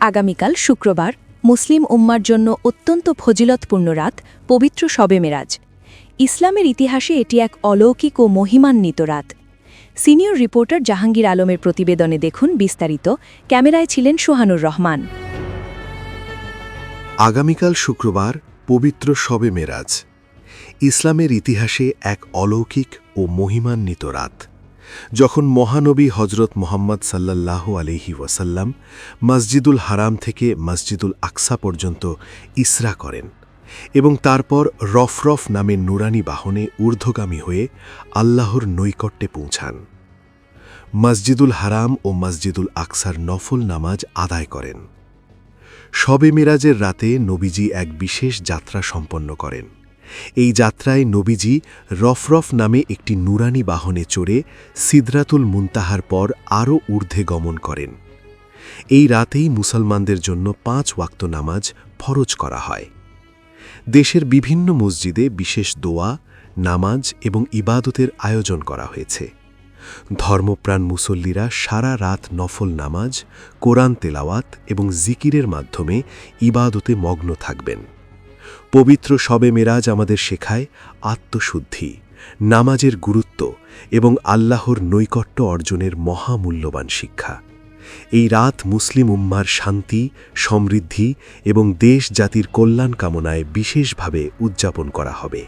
আগামীকাল শুক্রবার মুসলিম উম্মার জন্য অত্যন্ত ফজিলতপূর্ণ রাত, পবিত্র শবে মেরাজ। ইসলামের ইতিহাসে এটি এক অলৌকিক ও মহিমান্বিত রাত। সিনিয়র রিপোর্টার জাহাঙ্গীর আলমের প্রতিবেদনে দেখুন বিস্তারিত। ক্যামেরায় ছিলেন সোহানুর রহমান। আগামীকাল শুক্রবার পবিত্র শবে মেরাজ। ইসলামের ইতিহাসে এক অলৌকিক ও মহিমান্বিত রাত। যখন মহানবী হজরত মোহাম্মদ সাল্লাল্লাহু আলহি ওয়াসাল্লাম মসজিদুল হারাম থেকে মসজিদুল আকসা পর্যন্ত ইসরা করেন এবং তারপর রফরফ নামে নুরানি বাহনে ঊর্ধ্বগামী হয়ে আল্লাহর নৈকট্যে পৌঁছান। মসজিদুল হারাম ও মসজিদুল আকসার নফল নামাজ আদায় করেন। শবে মিরাজের রাতে নবীজি এক বিশেষ যাত্রা সম্পন্ন করেন। এই যাত্রায় নবীজি রফরফ নামে একটি নুরানি বাহনে চড়ে সিদরাতুল মুনতাহার পর আরও ঊর্ধ্বে গমন করেন। এই রাতেই মুসলমানদের জন্য পাঁচ ওয়াক্ত নামাজ ফরজ করা হয়। দেশের বিভিন্ন মসজিদে বিশেষ দোয়া, নামাজ এবং ইবাদতের আয়োজন করা হয়েছে। ধর্মপ্রাণ মুসল্লিরা সারা রাত নফল নামাজ, কোরআন তেলাওয়াত এবং জিকিরের মাধ্যমে ইবাদতে মগ্ন থাকবেন। পবিত্র শবে মেরাজ আমাদের শেখায় আত্মশুদ্ধি, নামাজের গুরুত্ব এবং আল্লাহর নৈকট্য অর্জনের মহামূল্যবান শিক্ষা। এই রাত মুসলিম উম্মার শান্তি, সমৃদ্ধি এবং দেশ জাতির কল্যাণ কামনায় বিশেষভাবে উদযাপন করা হবে।